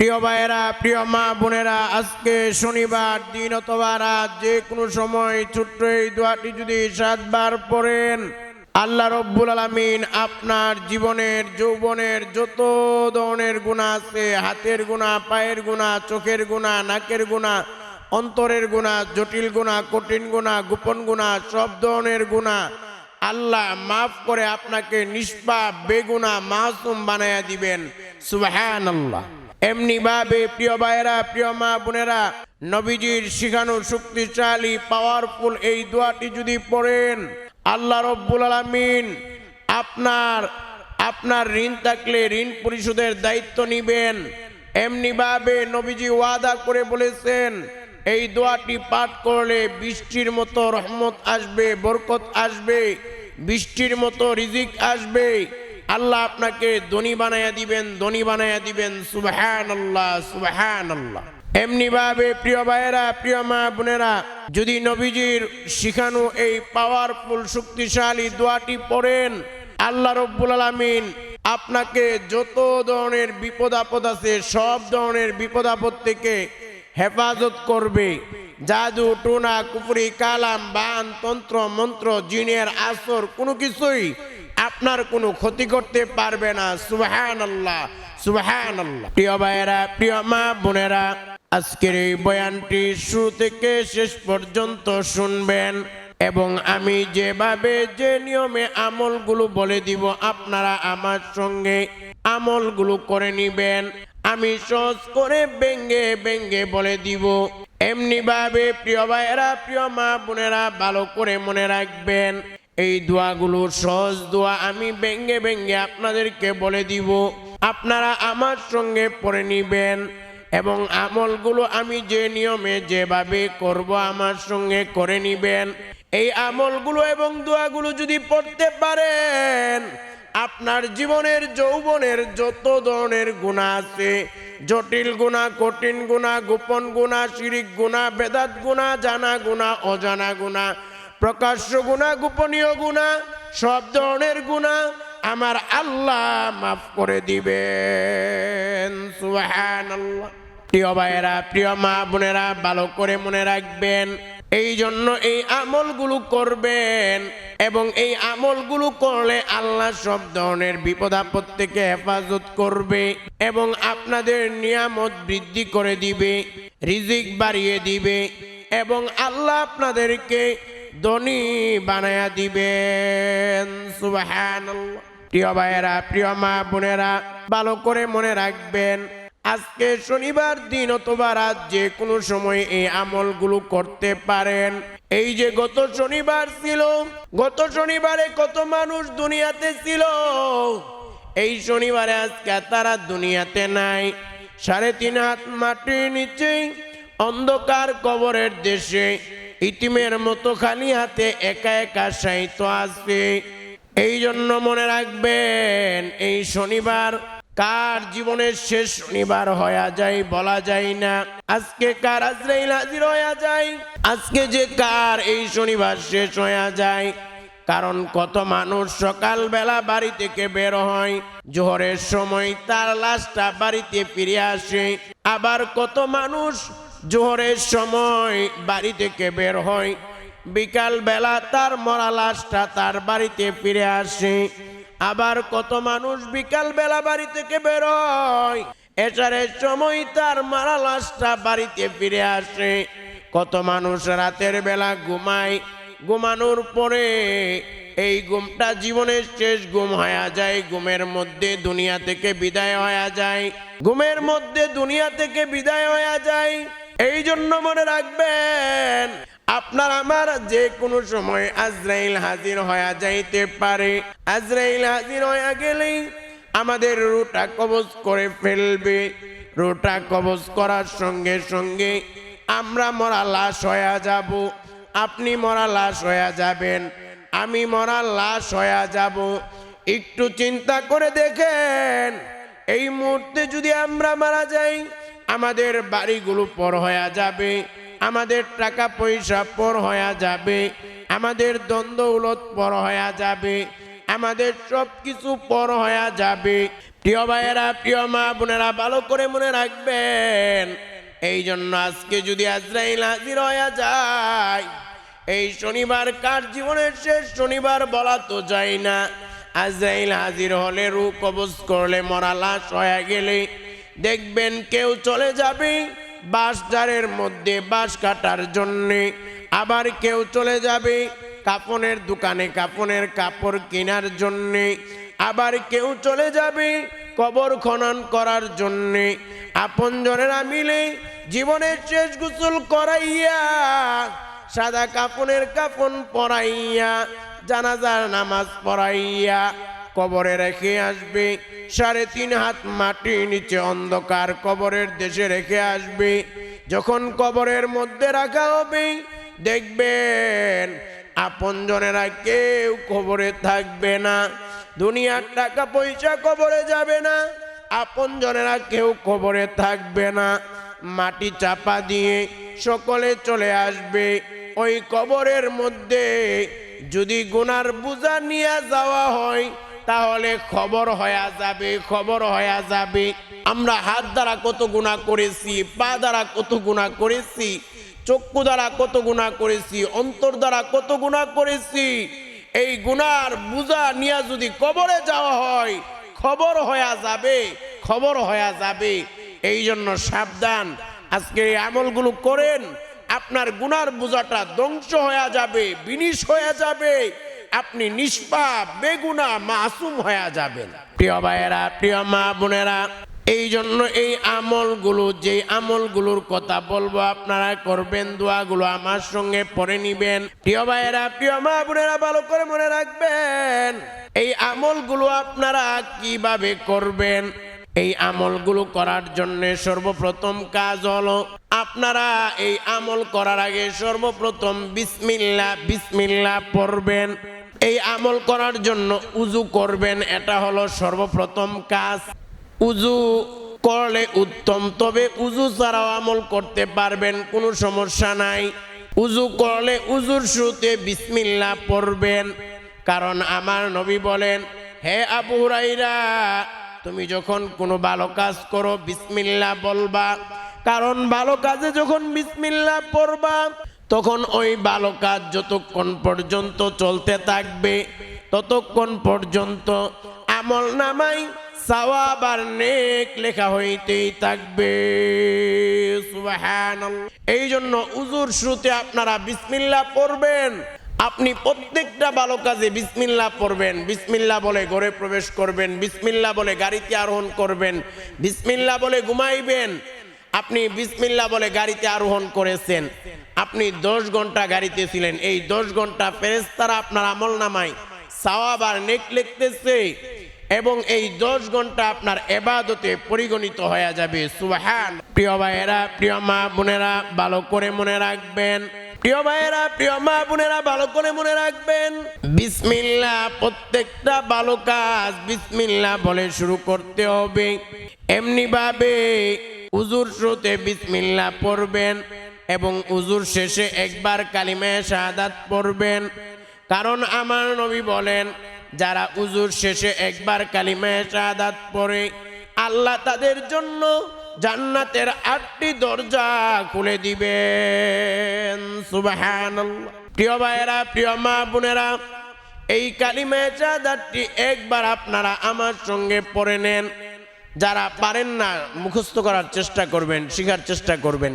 প্রিয় ভাইয়েরা, প্রিয় মা বোনেরা, আজকে শনিবার, দিন অথবা রাত, যে কোনো সময় ছোট্ট এই দোয়াটি যদি সাতবার পড়েন, আল্লাহ রব্বুল আলমিন আপনার জীবনের, যৌবনের যত ধরনের গুণা আছে, হাতের গুণা পায়ের গুণা চোখের গুণা নাকের গুণা অন্তরের গুণা জটিল গুণা কঠিন গুণা গোপন গুণা সব ধরনের গুণা আল্লাহ মাফ করে আপনাকে নিষ্পাপ বেগুনা মাসুম বানায়া দিবেন। সুবাহান আল্লাহ এমনি ভাবে প্রিয় ভাইয়েরা, প্রিয় মা বোনেরা, নবীজির শিখানো শক্তিশালী পাওয়ারফুল এই দোয়াটি যদি পড়েন, আল্লাহ রব্বুল আলমিন আপনার আপনার ঋণ থাকলে ঋণ পরিশোধের দায়িত্ব নিবেন। এমনি ভাবে নবীজি ওয়াদা করে বলেছেন, এই দোয়াটি পাঠ করলে বৃষ্টির মতো রহমত আসবে, বরকত আসবে, বৃষ্টির মতো রিজিক আসবে। আল্লাহ আপনাকে ধনী বানাইয়া দিবেন, ধনী বানাইয়া দিবেন। সুবহান আল্লাহ সুবহান আল্লাহ এমনি ভাবে প্রিয় ভাইয়েরা, প্রিয় মা বোনেরা, যদি নবীজির শিখানো এই পাওয়ারফুল শক্তিশালী দোয়াটি পড়েন, আল্লাহ রব্বুল আলমিন আপনাকে যত ধরনের বিপদ আপদ আছে, সব ধরনের বিপদ আপদ থেকে হেফাজত করবে। জাদু, টুনা কুপুরি কালাম, বান, তন্ত্র, মন্ত্র, জিনের, আসর, কোনো কিছুই আপনার কোনো ক্ষতি করতে পারবে না। সুবহান আল্লাহ সুবহান আল্লাহ প্রিয় ভাইয়েরা, প্রিয় মা বোনেরা, আজকের এই বয়ানটি শুরু থেকে শেষ পর্যন্ত শুনবেন এবং আমি যেভাবে যে নিয়মে আমলগুলো বলে দিব, আপনারা আমার সঙ্গে আমলগুলো করে নিবেন। আমি সহজ করে ব্যঙ্গে ব্যঙ্গে বলে দিব। এমনি ভাবে প্রিয় ভাইয়েরা, প্রিয় মা বোনেরা, ভালো করে মনে রাখবেন। এই দোয়াগুলো সহজ দোয়া, আমি ব্যঙ্গে ব্যঙ্গে আপনাদেরকে বলে দিব। আপনারা আমার সঙ্গে পড়ে নিবেন এবং আমলগুলো আমি যে নিয়মে যেভাবে করব আমার সঙ্গে করে নিবেন। এই আমলগুলো এবং দোয়াগুলো যদি পড়তে পারেন, আপনার জীবনের, যৌবনের যত ধরনের গুণা আছে, জটিল গুণা, কঠিন গুণা, গোপন গুণা, শিরিক গুণা, বেদাত গুণা, জানা গুণা, অজানা গুণা প্রকাশ্য গুণা, গোপনীয় গুণা, সব ধরনের গুণা আমার আল্লাহ মাফ করে দিবেন। প্রিয় ভাইয়েরা, প্রিয় মা বোনেরা, ভালো করে মনে রাখবেন এই জন্য এই আমলগুলো করবেন এবং এই আমলগুলো করলে আল্লাহ সব ধরনের বিপদ আপদ থেকে হেফাজত করবে এবং আপনাদের নিয়ামত বৃদ্ধি করে দিবে, রিজিক বাড়িয়ে দিবে এবং আল্লাহ আপনাদেরকে ধনী বানায়া দিবেন। সুবহানাল্লাহ। প্রিয় ভাইয়েরা, প্রিয় মা বোনেরা, ভালো করে মনে রাখবেন, আজকে শনিবার দিন অথবা রাত যে কোনো সময় এই আমলগুলো করতে পারেন। এই যে গত শনিবার ছিল, গত শনিবারে কত মানুষ দুনিয়াতে ছিল? এই শনিবারে আজকে তারা দুনিয়াতে নাই। সাড়ে তিন হাত মাটির নিচে অন্ধকার কবরের দেশে ইতিমের মতো খালি হাতে একা একা সাহিত্য আসবে। এই জন্য মনে রাখবেন, এই শনিবার কার জীবনের শেষ শনিবার হয়ে যায় বলা যায় না। আজকে কার আজরাইল হাজির হয়ে যায়? আজকে যে কার এই শনিবার শেষ হয়ে যায়। কারণ কত মানুষ সকালবেলা বাড়ি থেকে বের হয়, জোহরের সময় তার লাশটা বাড়িতে ফিরে আসে। আবার কত মানুষ জোহরের সময় বাড়ি থেকে বের হয় বিকাল বেলা তার মরা লাশটা তার বাড়িতে ফিরে আসে। আবার কত মানুষ বিকাল বেলা বাড়ি থেকে বেরোয় এসারের সময় তার মারা লাশটা বাড়িতে ফিরে আসে। কত মানুষ রাতের বেলা ঘুমায়। ঘুমানোর পরে এই ঘুমটা জীবনের শেষ ঘুম হয়ে যায়, ঘুমের মধ্যে দুনিয়া থেকে বিদায় হয়ে যায়। ঘুমের মধ্যে দুনিয়া থেকে বিদায় হয়ে যায়। এই জন্য মনে রাখবেন, আপনার আমার যে কোনো সময় আজরাইল হাজির হয়ে যাইতে পারে। আজরাইল হাজির হয়ে গেলেই আমাদের রুটা কবজ করে ফেলবে। রুটা কবজ করার সঙ্গে সঙ্গে আমরা মরা লাশ হয়ে যাব। আপনি মরা লাশ হয়ে যাবেন। আমি মরা লাশ হয়ে যাব। একটু চিন্তা করে দেখেন, এই মুহূর্তে যদি আমরা মারা যাই, আমাদের বাড়িগুলো পর হয়ে যাবে, আমাদের টাকা পয়সা পর হয়ে যাবে, আমাদের দ্বন্দ্ব উলত পর হয়ে যাবে, আমাদের সব কিছু পর হয়ে যাবে। প্রিয় ভাইয়েরা, প্রিয় মা বোনেরা, ভালো করে মনে রাখবেন এই জন্য আজকে যদি আজরাইল হাজির হয়ে যায় এই শনিবার কার জীবনের শেষ শনিবার বলা তো যায় না। আজাইল হাজির হলে রু কবজ করলে মরা লাশ হয়ে গেলে দেখবেন কেউ চলে যাবে বাঁশ জারের মধ্যে বাঁশ কাটার জন্যে। আবার কেউ চলে যাবে কাপনের দোকানে কাপনের কাপড় কেনার জন্যে। আবার কেউ চলে যাবে কবর খনন করার জন্যে। আপনজনেরা মিলে জীবনের শেষ গোসল করাইয়া সাদা কাপনের কাপন পরাইয়া, জানাজার নামাজ পড়াইয়া কবরে রেখে আসবে। সাড়ে তিন হাত মাটির নিচে অন্ধকার কবরের দেশে রেখে আসবে। যখন কবরের মধ্যে রাখা হবে, দেখবেন আপনজনেরা কেউ কবরে থাকবে না। দুনিয়ার টাকা পয়সা কবরে যাবে না। আপনজনেরা কেউ কবরে থাকবে না। মাটি চাপা দিয়ে সকলে চলে আসবে। ওই কবরের মধ্যে যদি গুনার বোঝা নিয়ে যাওয়া হয়, তাহলে খবর হয়ে যাবে, খবর হয়ে যাবে। আমরা হাত দ্বারা কত গুণা করেছি, পা দ্বারা কত গুণা করেছি, চক্ষু দ্বারা কত গুণা করেছি, অন্তর দ্বারা কত গুণা করেছি। এই গুনার বোঝা নিয়ে যদি কবরে যাওয়া হয়, খবর হয়ে যাবে, খবর হয়ে যাবে। এই জন্য সাবধান। আজকে এই আমলগুলো করেন আপনার গুনার বোঝাটা ধ্বংস হয়ে যাবে, বিনিশ হয়ে যাবে। আপনি নিষ্পাপ, বেগুনা, মাসুম হয়ে যাবেন। প্রিয় ভাইয়েরা, প্রিয় মা বোনেরা এই জন্য এই আমলগুলো যে আমলগুলোর কথা বলব আপনারা করবেন, দোয়াগুলো আমার সঙ্গে পড়ে নিবেন। প্রিয় ভাইয়েরা, প্রিয় মা বোনেরা, ভালো করে মনে রাখবেন, এই আমলগুলো আপনারা কীভাবে করবেন? এই আমলগুলো করার জন্য সর্বপ্রথম কাজ হলো, আপনারা এই আমল করার আগে সর্বপ্রথম বিসমিল্লা বিসমিল্লা পড়বেন। এই আমল করার জন্য উজু করবেন, এটা হলো সর্বপ্রথম কাজ। উজু করলে উত্তম, তবে উজু ছাড়াও আমল করতে পারবেন, কোনো সমস্যা নাই। উজু করলে উজুর শুরুতে বিসমিল্লা পড়বেন। কারণ আমার নবী বলেন, হে আবু হুরাইরা তুমি যখন কোনো ভালো কাজ করো বিসমিল্লা বলবা। কারণ ভালো কাজে যখন বিসমিল্লা পড়বা, তখন ওই ভালো কাজ যতক্ষণ পর্যন্ত চলতে থাকবে, ততক্ষণ পর্যন্ত আমল নামাই সাওয়াব আর নেক লেখা হইতেই থাকবে। এই জন্য উজুর শ্রুতে আপনারা বিসমিল্লা পড়বেন। আপনি প্রত্যেকটা ভালো কাজে বিসমিল্লা পড়বেন। বিসমিল্লা বলে ঘরে প্রবেশ করবেন বিসমিল্লা বলে গাড়িতে আরোহণ করবেন বিসমিল্লা বলে ঘুমাইবেন। আপনি বিসমিল্লা বলে গাড়িতে আরোহণ করেছেন। আপনি দশ ঘণ্টা গাড়িতে ছিলেন। এই দশ ঘণ্টা ফেরেস্তারা আপনার আমল নামায়, সাওয়াব আর নেক লিখতেছে এবং এই দশ ঘণ্টা আপনার এবাদতে পরিগণিত হয়ে যাবে। সুবহান। প্রিয় ভাইয়েরা, প্রিয় মা বোনেরা, ভালো করে মনে রাখবেন। প্রিয় ভাইয়েরা, প্রিয় মা বোনেরা ভালো করে মনে রাখবেন বিসমিল্লা প্রত্যেকটা ভালো কাজ বিসমিল্লা বলে শুরু করতে হবে। এমনি ভাবে উজুর শুরুতে বিসমিল্লা পড়বেন এবং উজুর শেষে একবার কালিমে শাহাদাত পড়বেন। কারণ আমার নবী বলেন, যারা উজুর শেষে একবার কালিমে শাহাদাত পড়ে, আল্লাহ তাদের জন্য জান্নাতের আটটি দরজা খুলে দিবেন। সুবহানাল্লাহ। প্রিয় ভাইয়েরা, প্রিয় মা বোনেরা, এই কালিমে শাহাদাতটি একবার আপনারা আমার সঙ্গে পড়ে নেন। যারা পারেন না, মুখস্থ করার চেষ্টা করবেন, শেখার চেষ্টা করবেন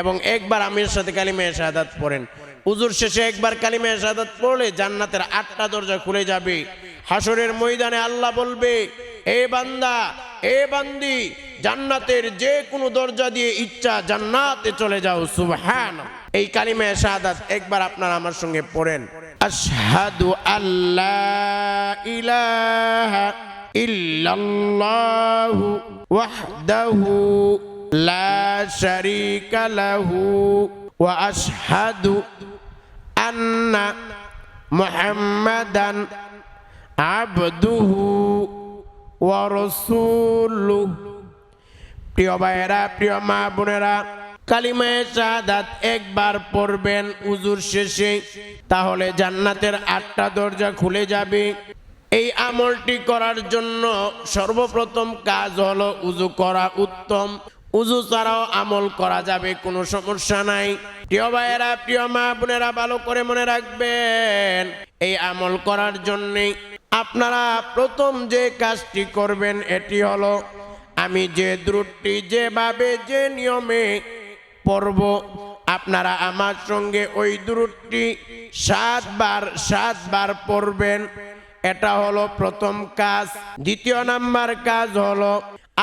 এবং একবার আমির সাথে কালিমে শাহাদাত পড়েন। উজুর শেষে একবার কালিমে শাহাদাত পড়লে জান্নাতের আটটা দরজা খুলে যাবে। হাসরের ময়দানে আল্লাহ বলবে, এ বান্দা এ বান্দি, জান্নাতের যে কোনো দরজা দিয়ে ইচ্ছা জান্নাতে চলে যাও সুবহান এই কালিমে শাহাদাত একবার আপনারা আমার সঙ্গে পড়েন। আশহাদু আল্লাহ ইলাহা ইল্লাল্লাহু ওয়াহদাহু লা শারীকা লাহু ওয়া আশহাদু আন্না মুহাম্মাদান আবদুহু ওয়া রাসূলুহু প্রিয় ভাইয়েরা, প্রিয় মা বোনেরা কালিমায়ে শাহাদাত একবার পড়বেন উজুর শেষে, তাহলে জান্নাতের আটটা দরজা খুলে যাবে। এই আমলটি করার জন্য সর্বপ্রথম কাজ হলো উজু করা উত্তম। উজু ছাড়াও আমল করা যাবে, কোনো সমস্যা নাই। প্রিয় ভাইয়েরা, প্রিয় মা বোনেরা, ভালো করে মনে রাখবেন, এই আমল করার জন্যে আপনারা প্রথম যে কাজটি করবেন, এটি হলো আমি যে দ্রুটটি যেভাবে, যে নিয়মে পড়ব, আপনারা আমার সঙ্গে ওই দূরটি সাতবার সাতবার পড়বেন। এটা হলো প্রথম কাজ। দ্বিতীয় নাম্বার কাজ হলো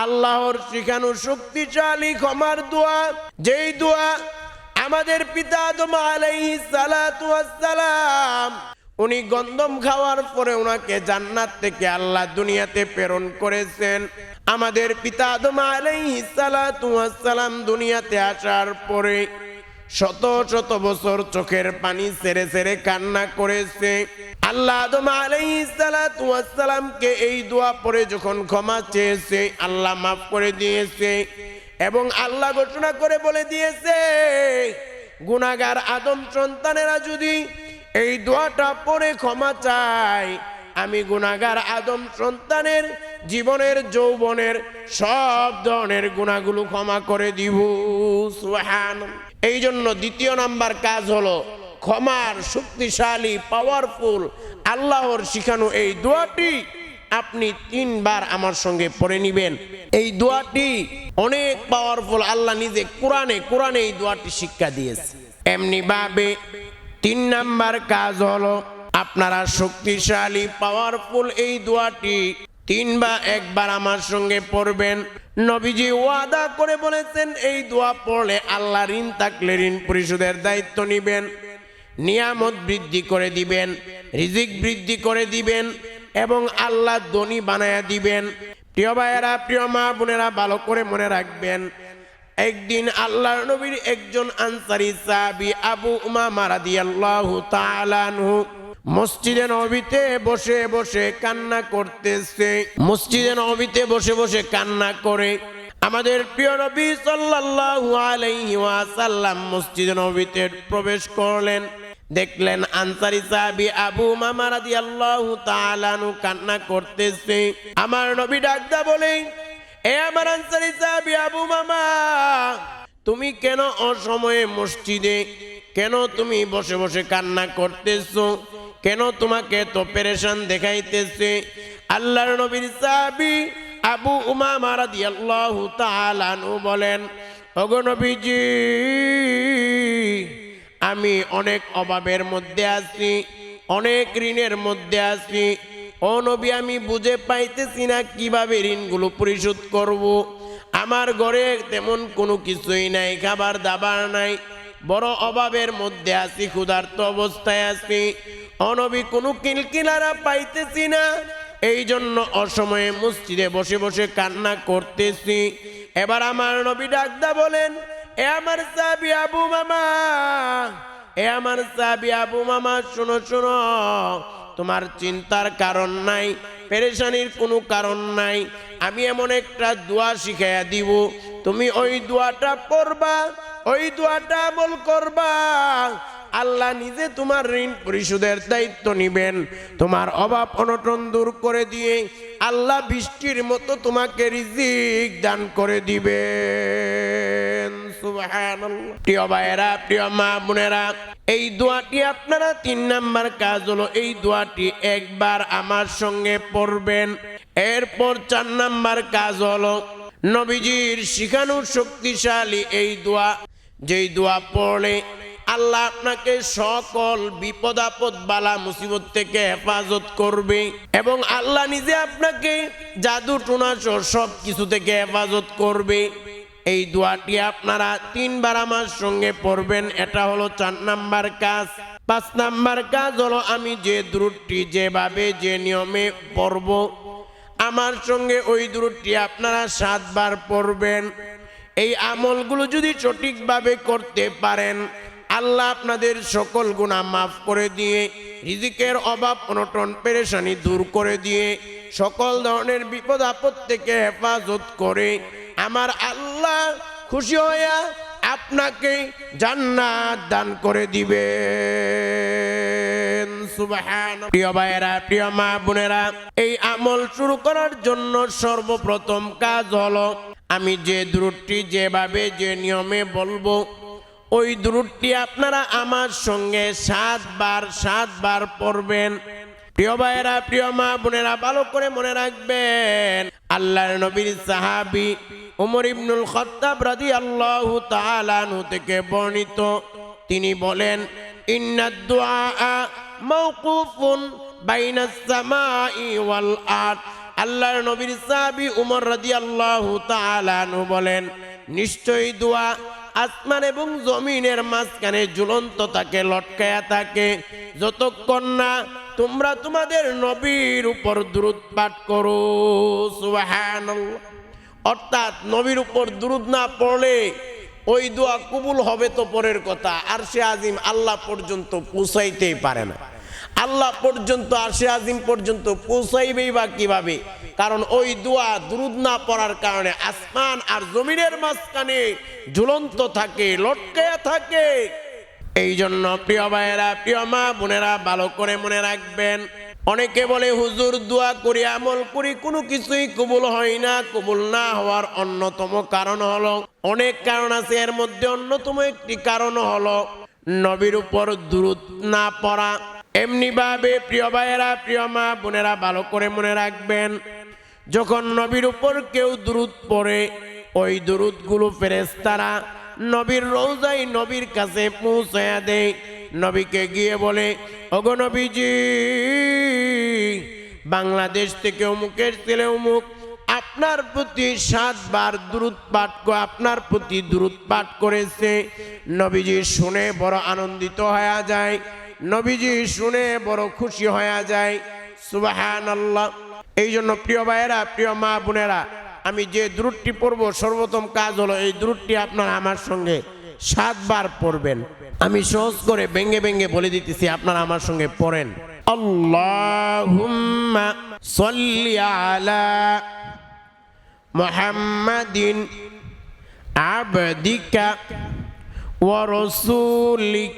আল্লাহর শিখানো শক্তিশালী ক্ষমার দোয়া। যেই দোয়া আমাদের পিতা সালাতু ওয়াসসালাম উনি গন্ধম খাওয়ার পরে ওনাকে জান্নাত থেকে আল্লাহ দুনিয়াতে প্রেরণ করেছেন। আমাদের পিতা আলাইহিস দুনিয়াতে আসার পরে শত শত বছর চোখের পানি সেরে সেরে কান্না করেছে। আল্লাহ সালাতু এই দোয়া পড়ে যখন ক্ষমা চেয়েছে, আল্লাহ মাফ করে দিয়েছে এবং আল্লাহ ঘোষণা করে বলে দিয়েছে গুনাগার আদম সন্তানেরা যদি এই দোয়াটা পরে ক্ষমা চাই। আমি গুনাগার আদম সন্তানের, জীবনের, যৌবনের সব ধরনের গুণাগুলো ক্ষমা করে দিব। এই জন্য দ্বিতীয় নাম্বার কাজ হলো ক্ষমার শক্তিশালী পাওয়ারফুল আল্লাহর শিখানো এই দোয়াটি আপনি তিনবার আমার সঙ্গে পড়ে নিবেন। এই দোয়াটি অনেক পাওয়ারফুল আল্লাহ নিজে কোরআনে কোরআনে এই দোয়াটি শিক্ষা দিয়েছে। এমনি ভাবে তিন নাম্বার কাজ হলো আপনারা শক্তিশালী পাওয়ারফুল এই দোয়াটি তিন বা একবার আমার সঙ্গে পড়বেন। নবীজি ওয়াদা করে বলেছেন, এই দোয়া পড়লে আল্লাহ ঋণ থাকলে ঋণ পরিশোধের দায়িত্ব নিবেন। নিয়ামত বৃদ্ধি করে দিবেন, রিজিক বৃদ্ধি করে দিবেন এবং আল্লাহ ধনী বানায়া দিবেন। প্রিয় ভাইয়েরা, প্রিয় মা বোনেরা, ভালো করে মনে রাখবেন একদিন আল্লাহর নবীর একজন আনসারি সাহাবি আবু উমামা রাদিয়াল্লাহু তাআলা আনহু মসজিদে নবীতে বসে বসে কান্না করতেছে। মসজিদে নবীতে বসে বসে কান্না করে। আমাদের প্রিয় নবী সাল্লাল্লাহু আলাইহি ওয়াসাল্লাম মসজিদে নবীতে প্রবেশ করলেন। দেখলেন আনসারি সাহাবী আবু মামা রাদিয়াল্লাহু তাআলা আনহু কান্না করতেছে। আমার নবী ডাকদা বলে এ আবু তুমি কেন অসময়ে মসজিদে, কেন তুমি বসে বসে কান্না করতেছো? কেন তোমাকে তো পেরেশান দেখাইতেছে? আল্লাহর নবীর সাহাবী আবু উমামা রাদিয়াল্লাহু তাআলা আনহু বলেন, ওগো নবীজি, আমি অনেক অভাবের মধ্যে আছি, অনেক ঋণের মধ্যে আছি ও নবী, আমি বুঝে পাইতেছি না কীভাবে ঋণগুলো পরিশোধ করব। আমার ঘরে তেমন কোনো কিছুই নাই, খাবার দাবার নাই। বড় অভাবের মধ্যে আছি, ক্ষুধার্ত অবস্থায় আছি। অনবী কোনো কিলকিলারা পাইতেছি না। এই জন্য অসময়ে মসজিদে বসে বসে কান্না করতেছি। এবার আমার নবী ডাকদা বলেন, এ আমার সাবি আবু মামা, এ আমার সাবি আবু মামা, শোনো শোনো। তোমার চিন্তার কারণ নাই, পেরেশানির কোনো কারণ নাই। আমি এমন একটা দোয়া শিখাইয়া দিব, তুমি ওই দোয়াটা পড়বা, ওই দোয়াটা আমল করবা। আল্লাহ নিজে তোমার ঋণ পরিশোধের দায়িত্ব নিবেন। তোমার অভাব অনটন দূর করে দিয়ে আল্লাহ বৃষ্টির মতো তোমাকে রিজিক দান করে সুবহানাল্লাহ। প্রিয় ভাইয়েরা, প্রিয় মা বোনেরা, এই দোয়াটি আপনারা তিন নাম্বার কাজ হলো এই দোয়াটি একবার আমার সঙ্গে পড়বেন। এরপর চার নাম্বার কাজ হলো নবীজির শিখানো শক্তিশালী এই দোয়া। যেই দোয়া পড়লে আল্লাহ আপনাকে সকল বিপদ আপদ, বালা, মুসিবত থেকে হেফাজত করবে। এবং আল্লাহ নিজে আপনাকে জাদু, টুনা সব কিছু থেকে হেফাজত করবে। এই দোয়াটি আপনারা তিনবার আমার সঙ্গে পড়বেন। এটা হলো চার নাম্বার কাজ। পাঁচ নাম্বার কাজ হলো আমি যে দ্রুটটি যেভাবে, যে নিয়মে পড়ব, আমার সঙ্গে ওই দূরটি আপনারা সাতবার পড়বেন। এই আমলগুলো যদি সঠিকভাবে করতে পারেন আল্লাহ আপনাদের সকল গুণা মাফ করে দিয়ে, রিজিকের অভাব অনটন, পেরেশানি দূর করে দিয়ে, সকল ধরনের বিপদ আপদ থেকে হেফাজত করে, আমার আল্লাহ খুশি হইয়া আপনাকে জান্নাত দান করে দিবে প্রিয় প্রিয় মা বোনেরা, এই আমল শুরু করার জন্য সর্বপ্রথম কাজ হলো, আমি যে দূরটি যেভাবে, যে নিয়মে বলব ওই দূরটি আপনারা আমার সঙ্গে সাতবার সাতবার পড়বেন। প্রিয় ভাইয়েরা, প্রিয় মা বোনেরা, ভালো করে মনে রাখবেন, আল্লাহর নবীর সাহাবি উমর ইবনুল খত্তাব রাদি আল্লাহ তালানু থেকে বর্ণিত। তিনি বলেন ইন্নাদ দুআ মাওকুফুন বাইনাস সামাই ওয়াল আরদ। আল্লাহর নবীর সাহাবি উমর রাদিয়াল্লাহু তাআলা আনহু বলেন, নিশ্চয়ই দোয়া আসমান এবং জমিনের মাঝখানে ঝুলন্ত থাকে লটকায়া থাকে। যতক্ষণ না তোমরা তোমাদের নবীর উপর দ্রুত পাঠ করো অর্থাৎ নবীর উপর দ্রুত না পড়লে ওই দোয়া কবুল হবে তো পরের কথা। আর সে আজিম আল্লাহ পর্যন্ত পৌঁছাইতেই পারে না। আল্লাহ পর্যন্ত সে আজিম পর্যন্ত পৌঁছাইবেই বা কীভাবে? কারণ ওই দোয়া দ্রুত না পড়ার কারণে আসমান আর জমিনের মাঝখানে ঝুলন্ত থাকে লটকে থাকে। এই জন্য প্রিয় ভাইয়েরা, প্রিয় মা বোনেরা, ভালো করে মনে রাখবেন, অনেকে বলে, হুজুর, দোয়া করি, আমল করি, কোনো কিছুই কবুল হয় না। কবুল না হওয়ার অন্যতম কারণ হলো, অনেক কারণ আছে, এর মধ্যে অন্যতম একটি কারণ হলো, নবীর উপর দূরত না পড়া। এমনি ভাবে প্রিয় ভাইয়েরা, প্রিয় মা বোনেরা, ভালো করে মনে রাখবেন, যখন নবীর উপর কেউ দূরত পড়ে, ওই দূরতগুলো ফেরেস্তারা নবীর রোজাই নবীর কাছে পৌঁছায়া দেয়। নবীকে গিয়ে বলে, ওগো নবীজি, বাংলাদেশ থেকে অমুকের ছেলে অমুক, আপনার প্রতি সাতবার দূরত পাঠ আপনার প্রতি দূরত পাঠ করেছে। নবীজি শুনে বড় আনন্দিত হয়ে যায়। নবীজি শুনে বড় খুশি হয়ে যায়। সুবাহান আল্লাহ এই জন্য প্রিয় ভাইয়েরা, প্রিয় মা বোনেরা, আমি যে দূরটি পড়ব, সর্বোত্তম কাজ হলো এই দূরটি আপনারা আমার সঙ্গে সাতবার পড়বেন। আমি সহজ করে ব্যঙ্গে ব্যঙ্গে বলে দিতেছি, আপনারা আমার সঙ্গে পড়েন। আল্লাহুম্মা আবদিকা ওয়া রাসূলিক।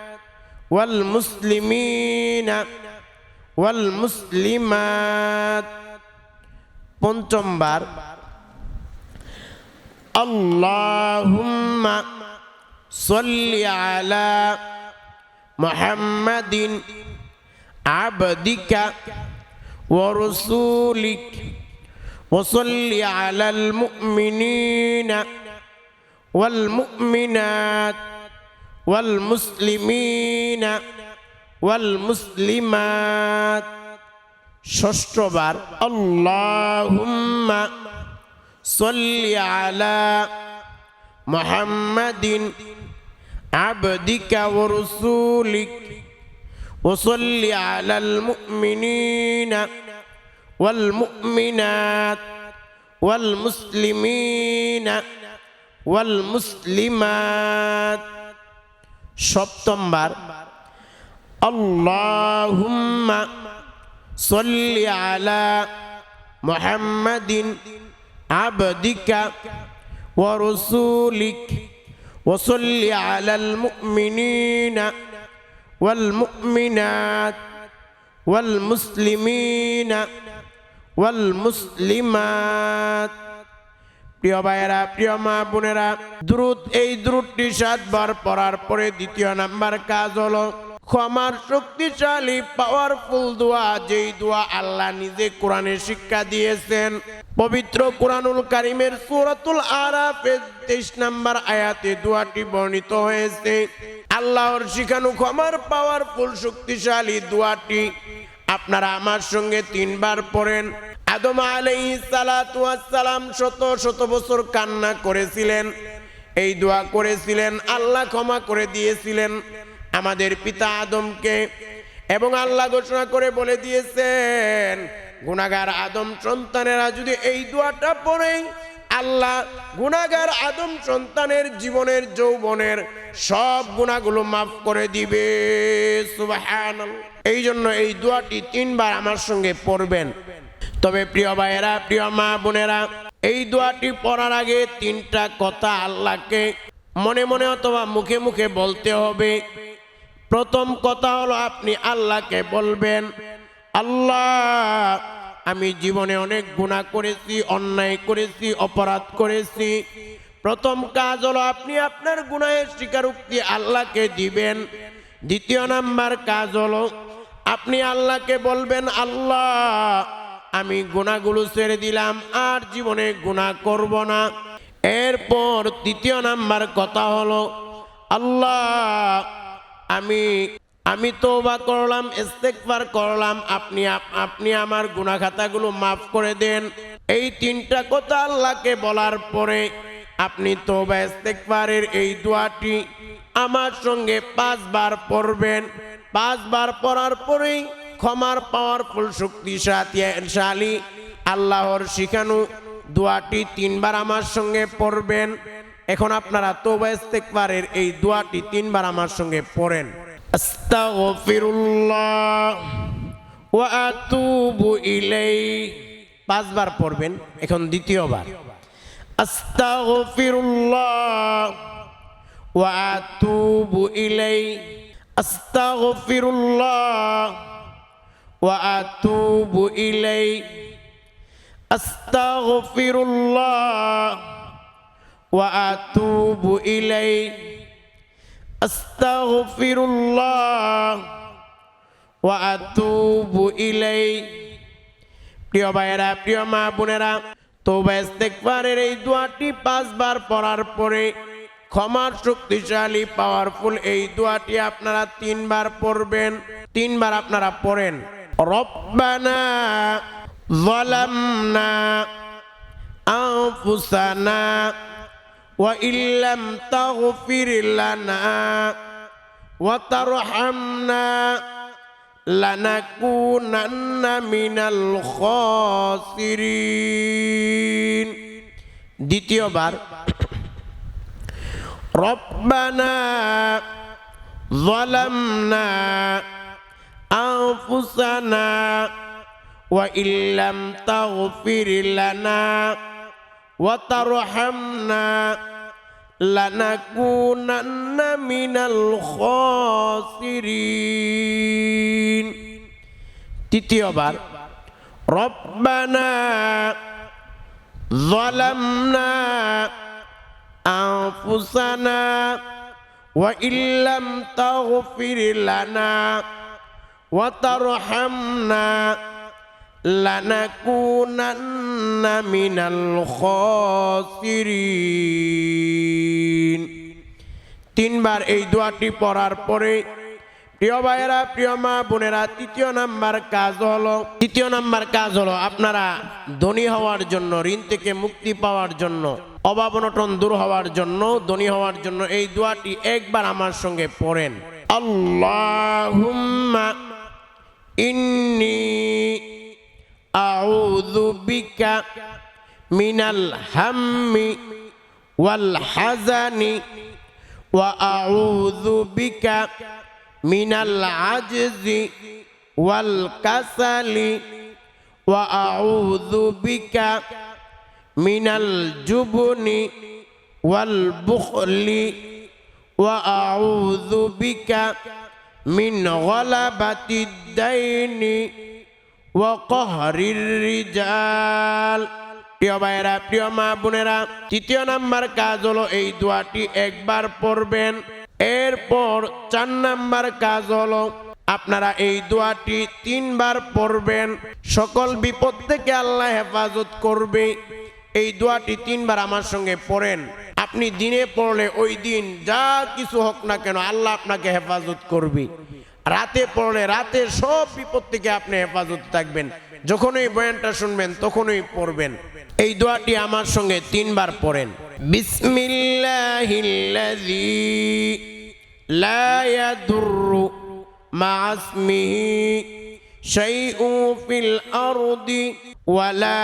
والمسلمين والمسلمات পঞ্চমবার اللهم صل على محمد عبدك ورسولك وصل على المؤمنين والمؤمنات والمسلمين والمسلمات ষষ্ঠবার اللهم صل على محمد عبدك ورسولك وصل على المؤمنين والمؤمنات والمسلمين والمسلمات সপ্তমবার আল্লাহুম্মা সল্লি আলা মুহাম্মাদিন আবদিকা ওয়া রাসূলিক ওয়া সল্লি আলাল মুমিনিনা ওয়াল মুমিনাত ওয়াল মুসলিমিনা ওয়াল মুসলিমাত প্রিয় ভাইয়েরা, প্রিয় মা বোনেরা, দ্রুত এই দ্রুতটি সাতবার পড়ার পরে দ্বিতীয় নাম্বার কাজ হলো, ক্ষমার শক্তিশালী পাওয়ারফুল দোয়া, যেই দোয়া আল্লাহ নিজে কোরআনে শিক্ষা দিয়েছেন। পবিত্র কোরআনুল কারিমের সূরাতুল আরাফের তেইশ নাম্বার আয়াতে দোয়াটি বর্ণিত হয়েছে। আল্লাহর শিখানু ক্ষমার পাওয়ারফুল শক্তিশালী দোয়াটি আপনারা আমার সঙ্গে তিনবার পড়েন। আদম ওয়াস সালাম শত শত বছর কান্না করেছিলেন। এই দোয়া করেছিলেন, আল্লাহ ক্ষমা করে দিয়েছিলেন আমাদের পিতা আদমকে এবং আল্লাহ ঘোষণা করে বলে দিয়েছেন গুনাগার আদম সন্তানেরা যদি এই দোয়াটা পড়ে, আল্লাহ গুনাগার আদম সন্তানের জীবনের যৌবনের সব গুণাগুলো মাফ করে দিবে। সুবহানাল্লাহ। এই জন্য এই দোয়াটি তিনবার আমার সঙ্গে পড়বেন। তবে প্রিয় ভাইয়েরা, প্রিয় মা বোনেরা, এই দোয়াটি পড়ার আগে তিনটা কথা আল্লাহকে মনে মনে অথবা মুখে মুখে বলতে হবে। প্রথম কথা হলো, আপনি আল্লাহকে বলবেন, আল্লাহ, আমি জীবনে অনেক গুণা করেছি, অন্যায় করেছি, অপরাধ করেছি। প্রথম কাজ হলো, আপনি আপনার গুণায়ের স্বীকারোক্তি আল্লাহকে দিবেন। দ্বিতীয় নাম্বার কাজ হলো আপনি আল্লাহকে বলবেন, আল্লাহ, আমি গুণাগুলো ছেড়ে দিলাম, আর জীবনে গুণা করব না। এরপর তৃতীয় নাম্বার কথা হলো, আল্লাহ, আমি আমি তওবা করলাম, ইস্তেগফার করলাম, আপনি আপনি আমার গুনাহ খাতাগুলো মাফ করে দেন। এই তিনটা কথা আল্লাহকে বলার পরে আপনি তওবা, ইস্তেগফারের এই দোয়াটি আমার সঙ্গে পাঁচবার পড়বেন। পাঁচবার পড়ার পরেই ক্ষমার পাওয়ারফুল শক্তিশালী আল্লাহর শিখানো দোয়াটি তিনবার আমার সঙ্গে পড়বেন। এখন আপনারা তোবা ইস্তেকবারের এই দোয়াটি তিনবার আমার সঙ্গে পড়েন। আস্তাগফিরুল্লাহ ওয়া আতুবু ইলাই পাঁচবার পড়বেন, এখন দ্বিতীয়বার। আস্তাগফিরুল্লাহ ওয়া আতুবু ইলাই আস্তাগফিরুল্লাহ ওয়া আতুবু ইলাই আস্তাগফিরুল্লাহ واتوب اليه استغفر الله واتوب اليه প্রিয় ভাইয়েরা প্রিয় মা বোনেরা তৌবা ইস্তেগফারের এই দোয়াটি পাঁচবার পড়ার পরে ক্ষমার শক্তিশালী পাওয়ারফুল এই দোয়াটি আপনারা তিনবার পড়বেন তিনবার আপনারা পড়েন রব্বানা ظلمنا أنفسنا وإن لم تغفر لنا وترحمنا لنكونن من الخاسرين দ্বিতীয়বার ربنا ظلمنا أنفسنا وإن لم تغفر لنا وترحمنا لنكونن من الخاسرين. تتيوبر ربنا ظلمنا أنفسنا وإن لم تغفر لنا وترحمنا لنكونن من الخاسرين তিনবার এই দোয়াটি পড়ার পরে প্রিয় ভাইয়েরা প্রিয় মা বোনেরা তৃতীয় নাম্বার কাজ হলো তৃতীয় নাম্বার কাজ হলো আপনারা ধনী হওয়ার জন্য ঋণ থেকে মুক্তি পাওয়ার জন্য অভাব অনটন দূর হওয়ার জন্য, ধনী হওয়ার জন্য এই দোয়াটি একবার আমার সঙ্গে পড়েন। আল্লাহুম্মা ইন্নি আউযু বিকা মিনাল হাম্মি ওয়াল হাজানি ওয়া আউযু বিকা মিনাল আজজি من الجبن ওয়াল বুখলি بك من غلبة الدين وقهر দাইনি প্রিয় ভাইরা প্রিয় মা বোনেরা, তৃতীয় নাম্বার কাজ হলো এই দোয়াটি একবার পড়বেন। এরপর চার নাম্বার কাজ হলো আপনারা এই দোয়াটি তিনবার পড়বেন। সকল বিপদ থেকে আল্লাহ হেফাজত করবে এই দোয়াটি তিনবার আমার সঙ্গে পড়েন। আপনি দিনে পড়লে ওই দিন যা কিছু হোক না কেন আল্লাহ আপনাকে হেফাজত করবে। রাতে পড়লে রাতে সব বিপদ থেকে আপনি হেফাজত থাকবেন। যখনই বয়ানটা শুনবেন তখনই পড়বেন। এই দোয়াটি আমার সঙ্গে তিনবার পড়েন। বিসমিল্লাহিল্লাযী লা ইয়াদুররু মা'আসমিহি শাইউন ফিল আরদি ওয়ালা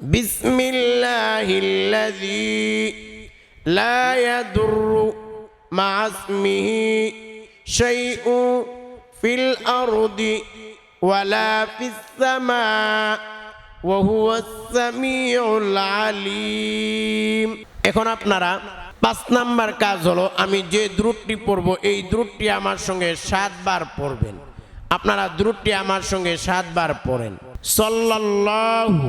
بسم الله الذي لا يضر مع اسمه شيء في الأرض ولا في السماء وهو السميع العليم এখন আপনারা পাঁচ নাম্বার কাজ হলো আমি যে দ্রুটটি পড়ব এই দ্রুটটি আমার সঙ্গে সাতবার পড়বেন আপনারা দ্রুটটি আমার সঙ্গে সাতবার পড়েন সল্লাল্লাহু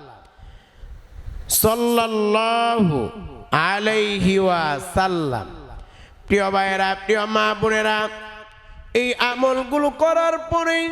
সল্লাল্লাহু আলাইহি ওয়া সাল্লাম প্রিয় ভাইরা প্রিয় মা বোনেরা এই আমলগুলো করার পরেই